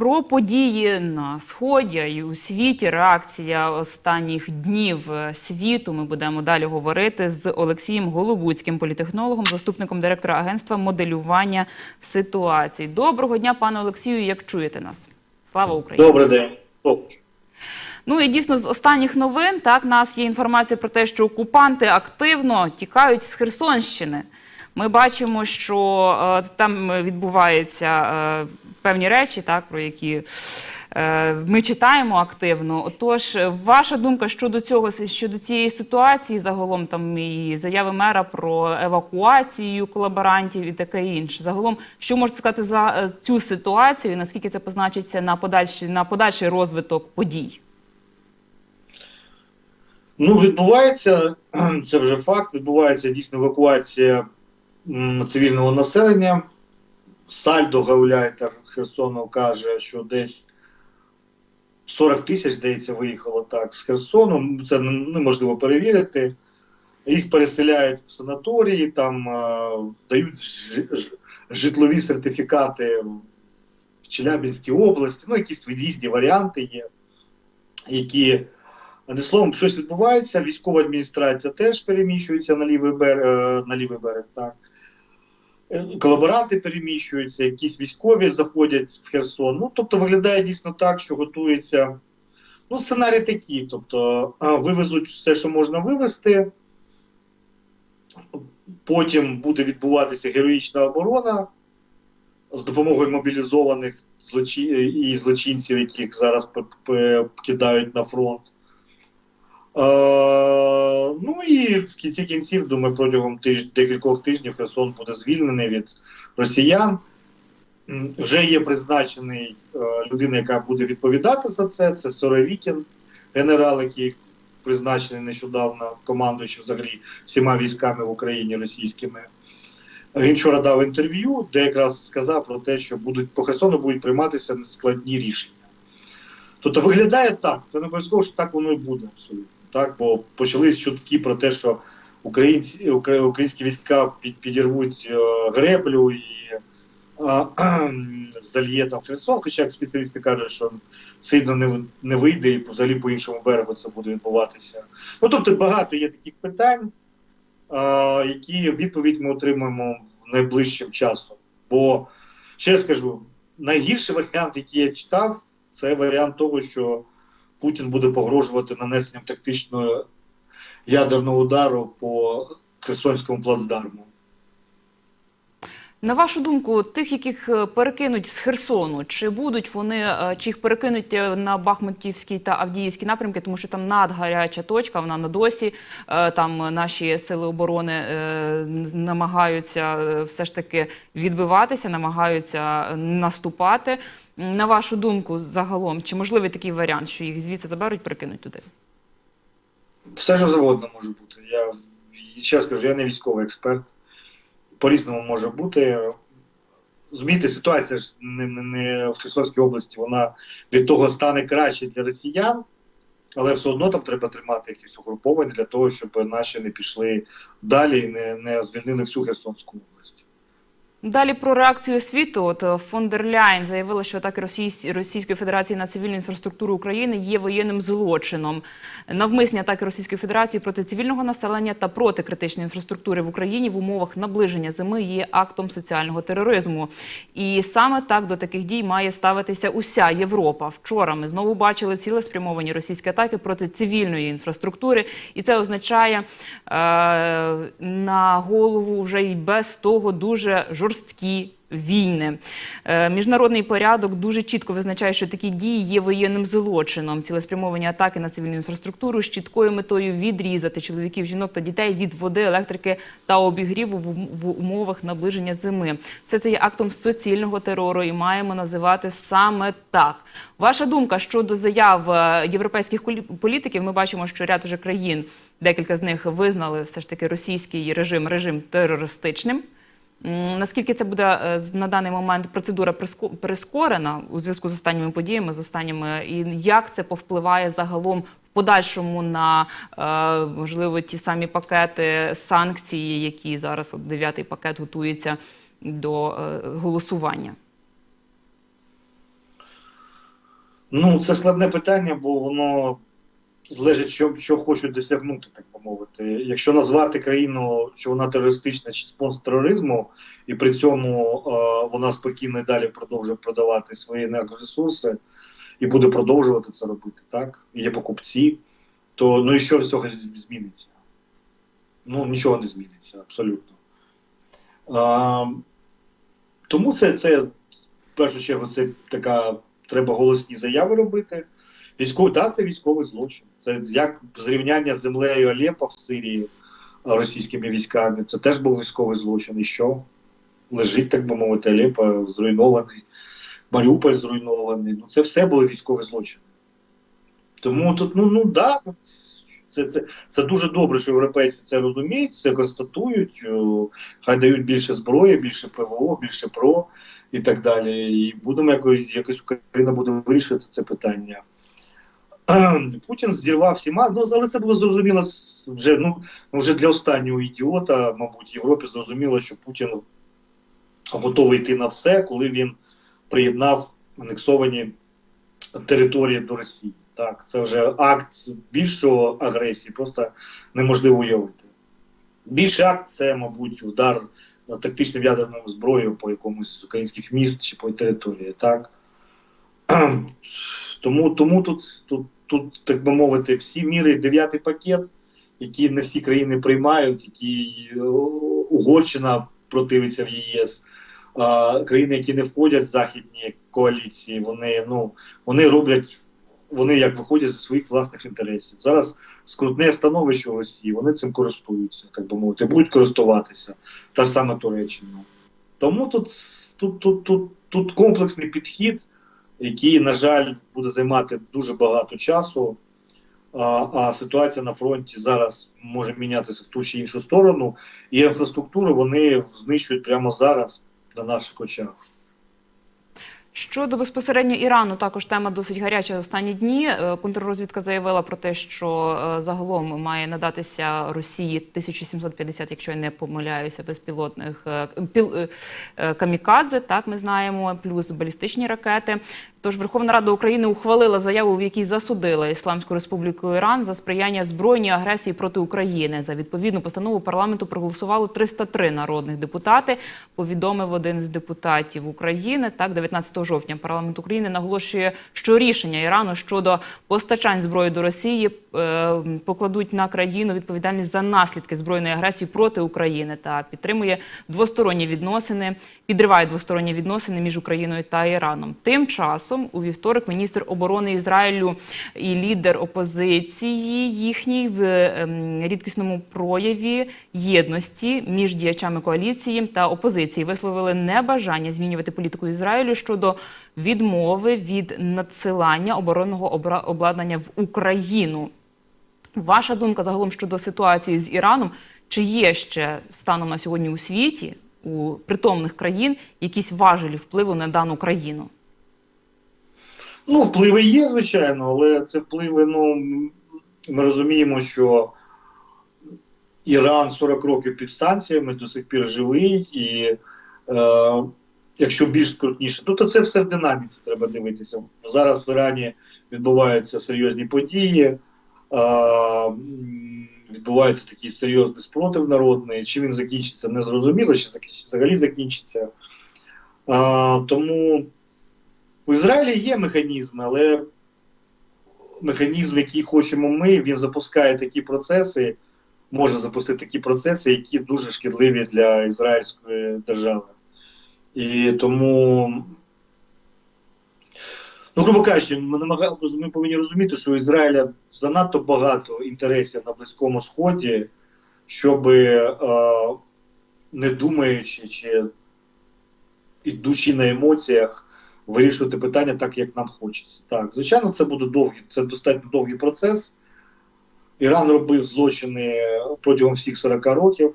Про події на сході і у світі реакція останніх днів е, світу. Ми будемо далі говорити з Олексієм Голобуцьким, політехнологом, заступником директора агентства моделювання ситуацій. Доброго дня, пане Олексію. Як чуєте нас? Слава Україні! Добрий день. Ну і дійсно з останніх новин так нас є інформація про те, що окупанти активно тікають з Херсонщини. Ми бачимо, що е, там відбуваються е, певні речі, так про які е, ми читаємо активно. Отож, ваша думка щодо цього, щодо цієї ситуації, загалом там і заяви мера про евакуацію колаборантів і таке інше. Загалом, що можете сказати за е, цю ситуацію? Наскільки це позначиться на подальший на подальший розвиток подій? Ну, відбувається, це вже факт, відбувається дійсно евакуація цивільного населення. Сальдо Гауляйтер Херсонов каже, що десь 40 тисяч, здається, виїхало так з Херсону. Це неможливо перевірити. Їх переселяють в санаторії, там е, дають житлові сертифікати в Челябинській області. Ну, якісь різні варіанти є, які Одним словом, щось відбувається. Військова адміністрація теж переміщується на лівий берег, на лівий берег так. Колаборанти переміщуються, якісь військові заходять в Херсон. Ну, тобто виглядає дійсно так, що готується. Ну, сценарій такий. Тобто вивезуть все, що можна вивезти. Потім буде відбуватися героїчна оборона з допомогою мобілізованих злочи... і злочинців, яких зараз кидають на фронт. Е, ну і в кінці кінців, думаю, протягом тиж... декількох тижнів Херсон буде звільнений від росіян. Вже є призначений е, людина, яка буде відповідати за це. Це Соровікін, генерал, який призначений нещодавно командуючим взагалі всіма військами в Україні російськими. Він вчора дав інтерв'ю, де якраз сказав про те, що будуть по Херсону будуть прийматися нескладні рішення. Тобто виглядає так, це не обов'язково, що так воно і буде абсолютно. Так, бо почались чутки про те, що українці, українські війська під, підірвуть е, греблю і е, зальє там Херсон, хоча як спеціалісти кажуть, що сильно не, не вийде і взагалі по іншому берегу це буде відбуватися. Ну тобто багато є таких питань, е, які відповідь ми отримаємо в найближчим часом. Бо ще скажу, найгірший варіант, який я читав, це варіант того, що Путін буде погрожувати нанесенням тактичного ядерного удару по Херсонському плацдарму. На вашу думку, тих, яких е, перекинуть з Херсону, чи будуть вони, е, чи їх перекинуть е, на Бахмутівський та Авдіївський напрямки, тому що там надгаряча точка, вона на досі. Там наші сили оборони намагаються все ж таки відбиватися, намагаються наступати. На вашу думку, загалом, чи можливий такий варіант, що їх звідси заберуть, перекинуть туди? Все, що завгодно може бути. Я ще раз кажу, я не військовий експерт. По-різному може бути. Зумієте, ситуація ж не, не, не в Херсонській області, вона від того стане краще для росіян, але все одно там треба тримати якісь угруповання для того, щоб наші не пішли далі і не, не звільнили всю Херсонську область. Далі про реакцію світу. От е, фон Ляйн заявила, що атаки Російсь- Російської Федерації на цивільну інфраструктуру України є воєнним злочином. Навмисні атаки Російської Федерації проти цивільного населення та проти критичної інфраструктури в Україні в умовах наближення зими є актом соціального тероризму. І саме так до таких дій має ставитися уся Європа. Вчора ми знову бачили цілеспрямовані російські атаки проти цивільної інфраструктури, і це означає е, на голову вже й без того дуже жорсткі. Війни Е, міжнародний порядок дуже чітко визначає, що такі дії є воєнним злочином. Цілеспрямовані атаки на цивільну інфраструктуру з чіткою метою відрізати чоловіків, жінок та дітей від води, електрики та обігріву в умовах наближення зими. Все це є актом суцільного терору і маємо називати саме так. Ваша думка щодо заяв е, європейських політиків? Ми бачимо, що ряд уже країн, декілька з них визнали все ж таки російський режим режим терористичним. Наскільки це буде е, на даний момент процедура прискорена у зв'язку з останніми подіями, з останніми, і як це повпливає загалом в подальшому на е, можливо ті самі пакети санкцій, які зараз от дев'ятий пакет готується до е, голосування? Ну, це складне питання, бо воно залежить, що, що хочуть досягнути, так би мовити. Якщо назвати країну, що вона терористична чи спонсор тероризму, і при цьому е, вона спокійно і далі продовжує продавати свої енергоресурси і буде продовжувати це робити, так? Є покупці, то ну і що з цього зміниться? Ну, нічого не зміниться, абсолютно. А, тому це, це в першу чергу це така треба голосні заяви робити. Військовий, да, це військовий злочин. Це як зрівняння з землею Алеппо в Сирії російськими військами. Це теж був військовий злочин. І що? Лежить, так би мовити, Алеппо зруйнований, Маріуполь зруйнований. Ну, це все були військові злочини. Тому тут, ну, ну да, це, це, це дуже добре, що європейці це розуміють, це констатують, хай дають більше зброї, більше ПВО, більше ПРО і так далі. І будемо якось, якось Україна буде вирішувати це питання. Путін зірвав всіма, ну але це було зрозуміло вже, ну, вже для останнього ідіота, мабуть, Європі зрозуміло, що Путін готовий йти на все, коли він приєднав анексовані території до Росії. Так, це вже акт більшого агресії, просто неможливо уявити. Більший акт це, мабуть, удар тактичною ядерною зброєю по якомусь з українських міст чи по території. Так? Тому, тому тут, тут, тут, так би мовити, всі міри, дев'ятий пакет, які не всі країни приймають, які е, Угорщина противиться в ЄС. А, країни, які не входять в західні коаліції, вони, ну, вони роблять, вони як виходять зі своїх власних інтересів. Зараз скрутне становище у Росії, вони цим користуються, так би мовити, будуть користуватися. Та ж сама Туреччина. Тому тут, тут, тут, тут, тут комплексний підхід, який, на жаль, буде займати дуже багато часу. А, а ситуація на фронті зараз може мінятися в ту чи іншу сторону, і інфраструктуру вони знищують прямо зараз на наших очах. Щодо безпосередньо Ірану, також тема досить гаряча останні дні. Е, Контррозвідка заявила про те, що е, загалом має надатися Росії 1750, якщо я не помиляюся, безпілотних е, піл, камікадзе. Так ми знаємо, плюс балістичні ракети. Тож Верховна Рада України ухвалила заяву, в якій засудила Ісламську Республіку Іран за сприяння збройній агресії проти України. За відповідну постанову парламенту проголосували 303 народних депутати. Повідомив один з депутатів України. Так, 19 жовтня парламент України наголошує, що рішення Ірану щодо постачань зброї до Росії покладуть на країну відповідальність за наслідки збройної агресії проти України та підтримує двосторонні відносини, підриває двосторонні відносини між Україною та Іраном. Тим часом у вівторок міністр оборони Ізраїлю і лідер опозиції їхній в ем, рідкісному прояві єдності між діячами коаліції та опозиції висловили небажання змінювати політику Ізраїлю щодо відмови від надсилання оборонного обладнання в Україну. Ваша думка загалом щодо ситуації з Іраном? Чи є ще станом на сьогодні у світі у притомних країн якісь важелі впливу на дану країну? Ну, впливи є, звичайно, але це впливи, ну, ми розуміємо, що Іран 40 років під санкціями до сих пір живий, і е, якщо більш скрутніше, ну, то це все в динаміці треба дивитися. Зараз в Ірані відбуваються серйозні події, відбувається такий серйозний спротив народний. Чи він закінчиться, не зрозуміло, чи взагалі закінчиться. Тому у Ізраїлі є механізми, але механізм, який хочемо ми, він запускає такі процеси, може запустити такі процеси, які дуже шкідливі для ізраїльської держави. І тому, ну, грубо кажучи, ми, намага... ми повинні розуміти, що у Ізраїля занадто багато інтересів на Близькому Сході, щоб, е, не думаючи чи ідучи на емоціях, вирішувати питання так, як нам хочеться. Так, звичайно, це буде довгий, це достатньо довгий процес. Іран робив злочини протягом всіх 40 років.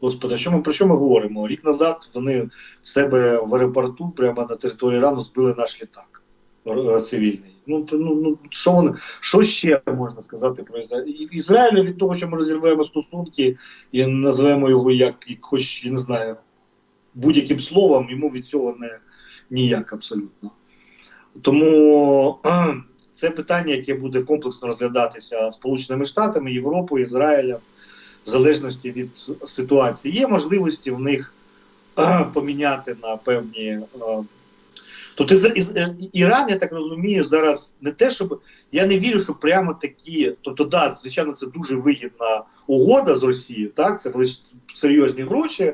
Господи, що ми про що ми говоримо? Рік назад вони в себе в аеропорту, прямо на території Ірану, збили наш літак цивільний. Ну, ну, ну що вони, що ще можна сказати про Ізраїль? І- Ізраїлю від того, що ми розірвемо стосунки і називаємо його як, як хоч я не знаю, будь-яким словом, йому від цього не ніяк абсолютно. Тому це питання, яке буде комплексно розглядатися Сполученими Штатами, Європою, Ізраїлем, в залежності від ситуації. Є можливості в них поміняти на певні. Е, Тобто Із- е, Іран, я так розумію, зараз не те, щоб я не вірю, що прямо такі, тобто, да, звичайно, це дуже вигідна угода з Росією, так, це велич- серйозні гроші,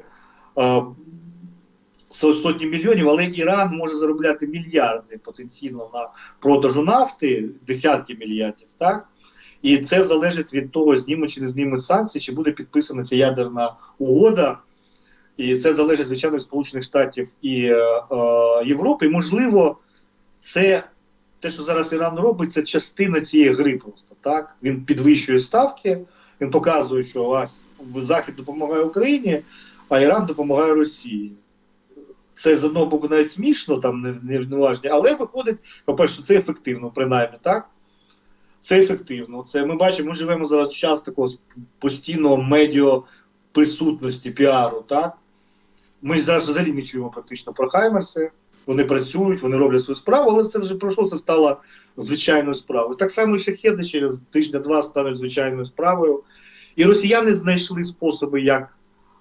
со- сотні мільйонів, але Іран може заробляти мільярди потенційно на продажу нафти, десятки мільярдів, так? І це залежить від того, знімуть чи не знімуть санкції, чи буде підписана ця ядерна угода. І це залежить, звичайно, від Сполучених Штатів і е, е, Європи. І, можливо, це те, що зараз Іран робить, це частина цієї гри просто. Так? Він підвищує ставки, він показує, що ось Захід допомагає Україні, а Іран допомагає Росії. Це з одного боку навіть смішно, там не, не, не важні, але виходить, по-перше, це ефективно, принаймні, так? Це ефективно. Це ми бачимо, ми живемо зараз в час такого постійного медіа присутності, піару, так? Ми зараз взагалі не чуємо практично про Хаймерси. Вони працюють, вони роблять свою справу, але це вже пройшло, це стало звичайною справою. Так само і шахеди через тижня-два стануть звичайною справою. І росіяни знайшли способи, як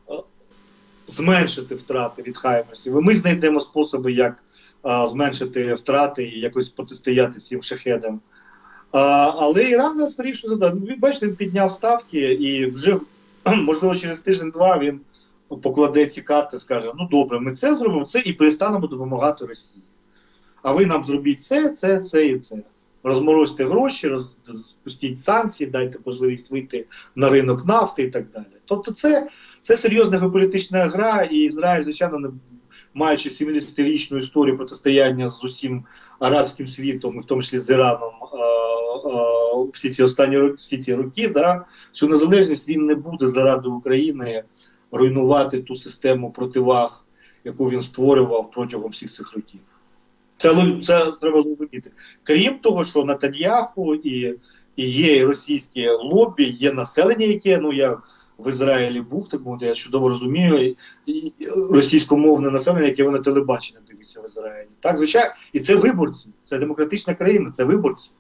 е, зменшити втрати від Хаймерсів. Ми знайдемо способи, як е, зменшити втрати і якось протистояти цим шахедам. А, але Іран зараз вирішує задати. Він бачите, він підняв ставки, і вже можливо через тиждень-два він покладе ці карти, скаже: ну добре, ми це зробимо, це і перестанемо допомагати Росії. А ви нам зробіть це, це, це і це. Розморозьте гроші, роз, спустіть санкції, дайте можливість вийти на ринок нафти і так далі. Тобто, це, це серйозна геополітична гра, і Ізраїль, звичайно, не маючи 70-річну історію протистояння з усім арабським світом, в тому числі з Іраном, всі ці останні всі ці роки, да, цю незалежність він не буде заради України руйнувати ту систему противаг, яку він створював протягом всіх цих років. Це, це треба зрозуміти. Крім того, що Натаньяху і, і є і російське лобі, є населення, яке ну я в Ізраїлі був, так мовити, я чудово розумію, і, російськомовне населення, яке ви на телебаченні дивиться в Ізраїлі. Так, звичайно, і це виборці, це демократична країна, це виборці.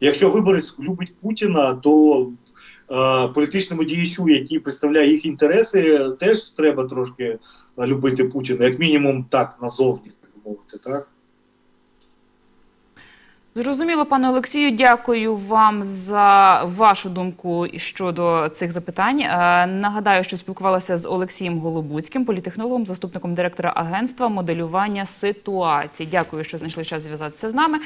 Якщо виборець любить Путіна, то політичному діячу, який представляє їх інтереси, теж треба трошки е, любити Путіна, як мінімум так назовні, так мовити, так. Зрозуміло, пане Олексію, дякую вам за вашу думку щодо цих запитань. Е, Нагадаю, що спілкувалася з Олексієм Голобуцьким, політехнологом, заступником директора агентства моделювання ситуацій. Дякую, що знайшли час зв'язатися з нами.